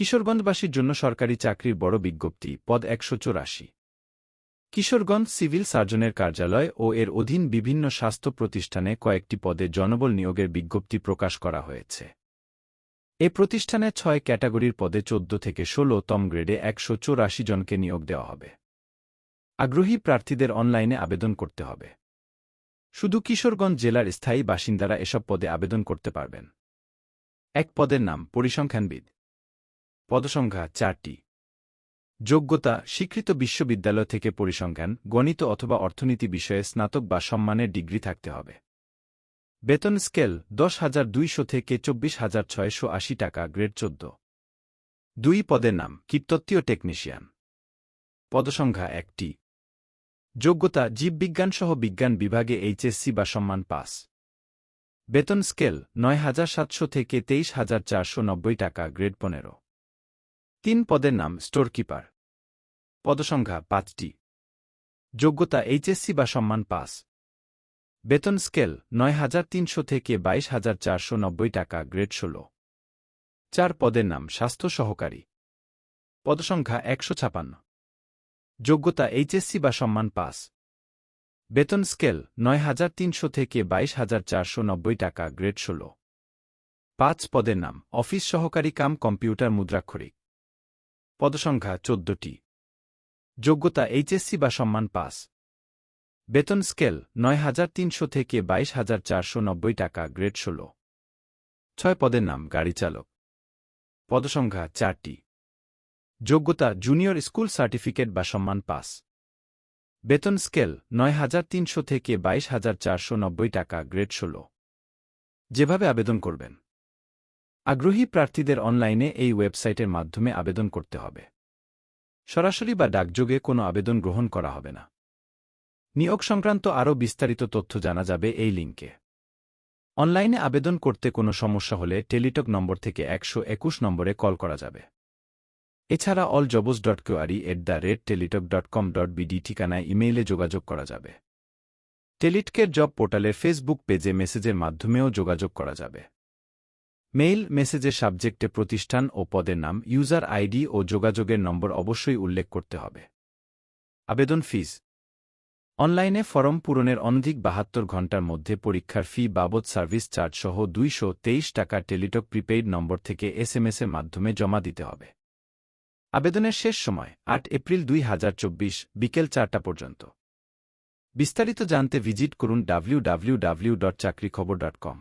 কিশোরগঞ্জবাসীর জন্য সরকারি চাকরির বড় বিজ্ঞপ্তি, পদ একশো চৌরাশি। কিশোরগঞ্জ সিভিল সার্জনের কার্যালয় ও এর অধীন বিভিন্ন স্বাস্থ্য প্রতিষ্ঠানে কয়েকটি পদে জনবল নিয়োগের বিজ্ঞপ্তি প্রকাশ করা হয়েছে। এ প্রতিষ্ঠানে ছয় ক্যাটাগরির পদে চোদ্দ থেকে ষোলো তম গ্রেডে একশো চৌরাশি জনকে নিয়োগ দেওয়া হবে। আগ্রহী প্রার্থীদের অনলাইনে আবেদন করতে হবে। শুধু কিশোরগঞ্জ জেলার স্থায়ী বাসিন্দারা এসব পদে আবেদন করতে পারবেন। এক পদের নাম পরিসংখ্যানবিদ। পদসংখ্যা চারটি। যোগ্যতা, স্বীকৃত বিশ্ববিদ্যালয় থেকে পরিসংখ্যান, গণিত অথবা অর্থনীতি বিষয়ে স্নাতক বা সম্মানের ডিগ্রি থাকতে হবে। বেতন স্কেল, দশ হাজার দুইশো থেকে চব্বিশ হাজার ছয়শো আশি টাকা, গ্রেড চোদ্দ। দুই পদের নাম কীর্তত্বীয় টেকনিশিয়ান। পদসংখ্যা একটি। যোগ্যতা, জীববিজ্ঞানসহ বিজ্ঞান বিভাগে এইচএসসি বা সম্মান পাস। বেতন স্কেল, নয় হাজার সাতশো থেকে তেইশ হাজার চারশো নব্বই টাকা, গ্রেড পনেরো। তিন পদের নাম স্টোর কিপার পদসংখ্যা পাঁচটি। যোগ্যতা এইচএসসি বা সম্মান পাস বেতন স্কেল নয় হাজার তিনশো থেকে বাইশ হাজার চারশো নব্বই টাকা, গ্রেড ষোলো। চার পদের নাম স্বাস্থ্য সহকারী। পদসংখ্যা একশো ছাপান্ন। যোগ্যতা এইচএসসি বা সম্মান পাস বেতন স্কেল নয় হাজার তিনশো থেকে বাইশ হাজার চারশো নব্বই টাকা, গ্রেড ষোলো। পাঁচ পদের নাম অফিস সহকারী কাম কম্পিউটার মুদ্রাক্ষরিক। পদসংখ্যা চোদ্দটি। যোগ্যতা এইচএসসি বা সম্মান পাস। বেতন স্কেল নয় হাজার তিনশো থেকে বাইশ হাজার চারশো নব্বই টাকা, গ্রেড ষোলো। ছয় পদের নাম, গাড়ি চালক। পদসংখ্যা চারটি। যোগ্যতা জুনিয়র স্কুল সার্টিফিকেট বা সম্মান পাস। বেতন স্কেল নয় হাজার তিনশো থেকে বাইশ হাজার চারশো নব্বই টাকা, গ্রেড ষোলো। যেভাবে আবেদন করবেন। আগ্রহী প্রার্থীদের অনলাইনে এই ওয়েবসাইটের মাধ্যমে আবেদন করতে হবে। সরাসরি বা ডাকযোগে কোনো আবেদন গ্রহণ করা হবে না। নিয়োগ সংক্রান্ত আরও বিস্তারিত তথ্য জানা যাবে এই লিঙ্কে অনলাইনে আবেদন করতে কোনো সমস্যা হলে টেলিটক নম্বর থেকে একশো একুশ নম্বরে কল করা যাবে। এছাড়া all jobs dot query at the rate Teletalk dot com dot BD ঠিকানায় ইমেইলে যোগাযোগ করা যাবে। টেলিটকের জব পোর্টালের ফেসবুক পেজে মেসেজের মাধ্যমেও যোগাযোগ করা যাবে। মেইল, মেসেজের সাবজেক্টে প্রতিষ্ঠান ও পদের নাম, ইউজার আইডি ও যোগাযোগের নম্বর অবশ্যই উল্লেখ করতে হবে। আবেদন ফিজ। অনলাইনে ফরম পূরণের অনধিক বাহাত্তর ঘণ্টার মধ্যে পরীক্ষার ফি বাবদ সার্ভিস চার্জ সহ দুইশো তেইশ টাকা টেলিটক প্রিপেইড নম্বর থেকে এসএমএসের মাধ্যমে জমা দিতে হবে। আবেদনের শেষ সময়, আট এপ্রিল দুই হাজার চব্বিশ, বিকেল চারটা পর্যন্ত। বিস্তারিত জানতে ভিজিট করুন ডাব্লিউ ডাব্লিউ ডাব্লিউ ডট চাকরি খবর ডট কম।